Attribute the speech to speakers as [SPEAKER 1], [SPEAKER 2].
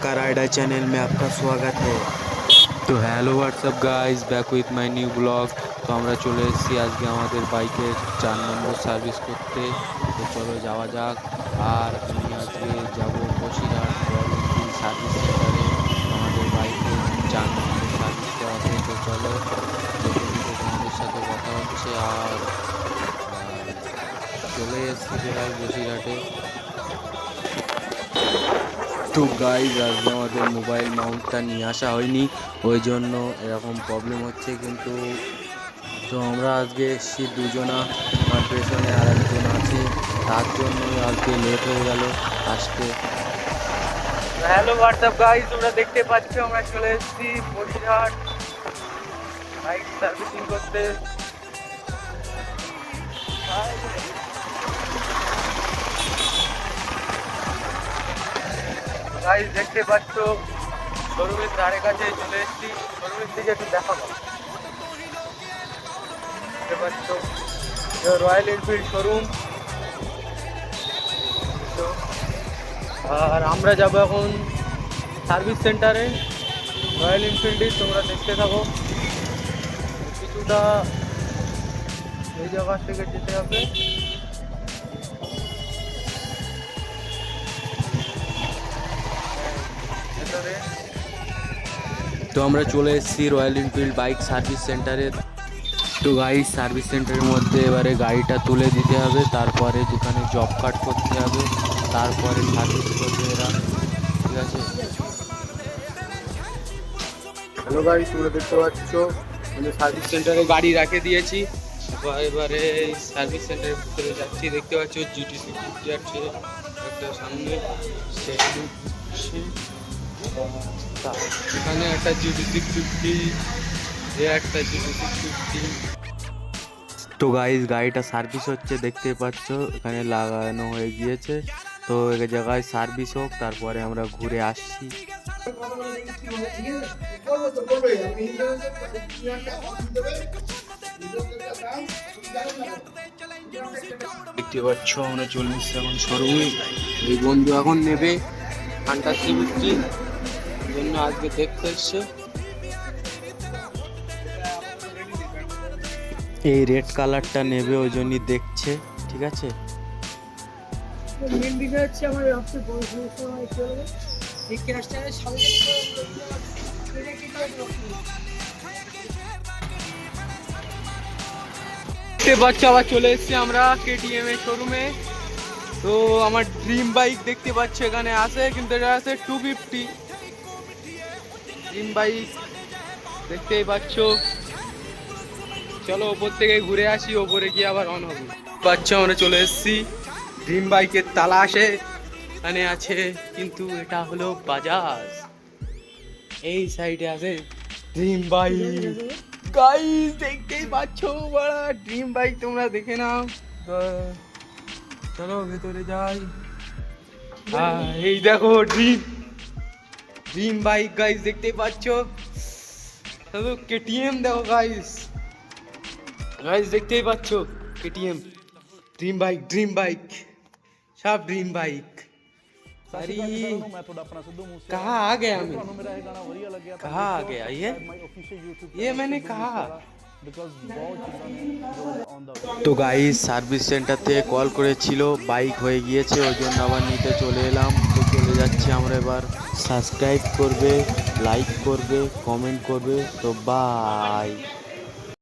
[SPEAKER 1] का rider channel में आपका स्वागत है তো hello what's up guys back with my new blog তো আমরা চলে এসেছি আজকে আমাদের বাইকের চার নম্বর সার্ভিস করতে তো চলো যাওয়া যাক আর আমি আজকে যাব বসিরহাট রয়্যাল এনফিল্ড সার্ভিস সেন্টারে আমাদের বাইকের চার নম্বর সার্ভিস করাতে তো চলো দেখে দিতে তোমাদের সাথে কথা হচ্ছে আর আর চলে এসেছি প্রায় বসিরহাটে তো গাইজ আজকে আমাদের মোবাইল মাউন্টটা নিয়ে আসা হয়নি, ওই জন্য এরকম প্রবলেম হচ্ছে কিন্তু, তো আমরা আজকে এসেছি দুজনা আমার পেছনে আর একজন আছে, তার জন্য আজকে লেট হয়ে গেল আসতে
[SPEAKER 2] হ্যালো হোয়াটসঅ্যাপ গাইজ তোমরা দেখতে পাচ্ছ, আমরা চলে এসেছি বসিরহাট বাইক সার্ভিসিং করতে। গাইস দেখতে পাচ্ছ, শোরুমের ধারে কাছে চলে এসেছি। শোরুমের দিকে একটু দেখাবো দেখতে পাচ্ছ রয়্যাল এনফিল্ড শোরুম আর আমরা যাব এখন সার্ভিস সেন্টারে রয়্যাল এনফিল্ডে তোমরা দেখতে থাকো। কিছুটা এই জায়গা থেকে যেতে হবে।
[SPEAKER 1] তো আমরা চলে এসেছি রয়্যাল এনফিল্ড বাইক সার্ভিস সেন্টারে তো গাড়ি সার্ভিস সেন্টারের মধ্যে এবারে গাড়িটা তুলে দিতে হবে, তারপরে দোকানে জব কাট করতে হবে, তারপরে সার্ভিস করবে এরা। ঠিক আছে?
[SPEAKER 2] হ্যালো গাড়ি তোমরা দেখতে পাচ্ছ সার্ভিস সেন্টারে গাড়ি রেখে দিয়েছি। এবার সার্ভিস সেন্টারের ভিতরে যাচ্ছি, দেখতে পাচ্ছ জিটিসি ফিফটি আছে একটা সামনে। এখানে একটা জিটিসি ফিফটি এ একটা জিটিসি ফিফটি।
[SPEAKER 1] তো গাইজ গাড়িটা সার্ভিস হচ্ছে দেখতে পাচ্ছ এখানে লাগানো হয়ে গিয়েছে। তো এক জায়গায় সার্ভিস হোক তারপরে আমরা ঘুরে আসছি।
[SPEAKER 2] দেখতে পাচ্ছ আমরা চলে এসেছি এখন শোরুমে। এই বন্ধু এখন নেবে। ফান্টা থ্রি ফিফটি জন্য আজকে দেখতে এসছে।
[SPEAKER 1] এই রেড কালারটা নেবে ওই জন্যই দেখছে ঠিক আছে?
[SPEAKER 3] মেন বিষয় হচ্ছে আমার সবচেয়ে বড় সমস্যা হয় কি হবে এই ক্যাশটা সামনে এটা কি করে
[SPEAKER 2] দেখতে পাচ্ছ আবার চলে এসেছি আমরা কেটিএম এর শোরুমে তো আমার ড্রিম বাইক দেখতে পাচ্ছ এখানে আছে কিন্তু এটা আছে টু ফিফটি ড্রিম বাইক দেখতেই পাচ্ছ। চলো ওপর থেকে ঘুরে আসি ওপরে গিয়ে আবার অন হবে। পাচ্ছ, আমরা চলে এসেছি। ড্রিম বাইকের তালা আসে। এখানে আছে, কিন্তু এটা হলো বাজাজ। এই সাইডে আছে ড্রিম বাইক গাইস দেখতেই পাচ্ছ, বড় ড্রিম বাইক তোমরা দেখে নাও। চলো ভেতরে যাই। এই দেখো ড্রিম ड्रीम बाइक गाइस देखते बच्चों हेलो केटीएम देखो गाइस गाइस देखते बच्चों KTM dream bike dream bike sharp dream bike अरे कहा आ गया मैं? कहा आ गया? ये? ये मैंने कहा।
[SPEAKER 1] তো গাই সার্ভিস সেন্টার কল করেছিল বাইক হয়ে গিয়েছে, ওই জন্য আবার নিতে চলে এলাম। তো চলে যাচ্ছি আমরা এবার। সাবস্ক্রাইব করবে লাইক করবে কমেন্ট করবে, তো বাই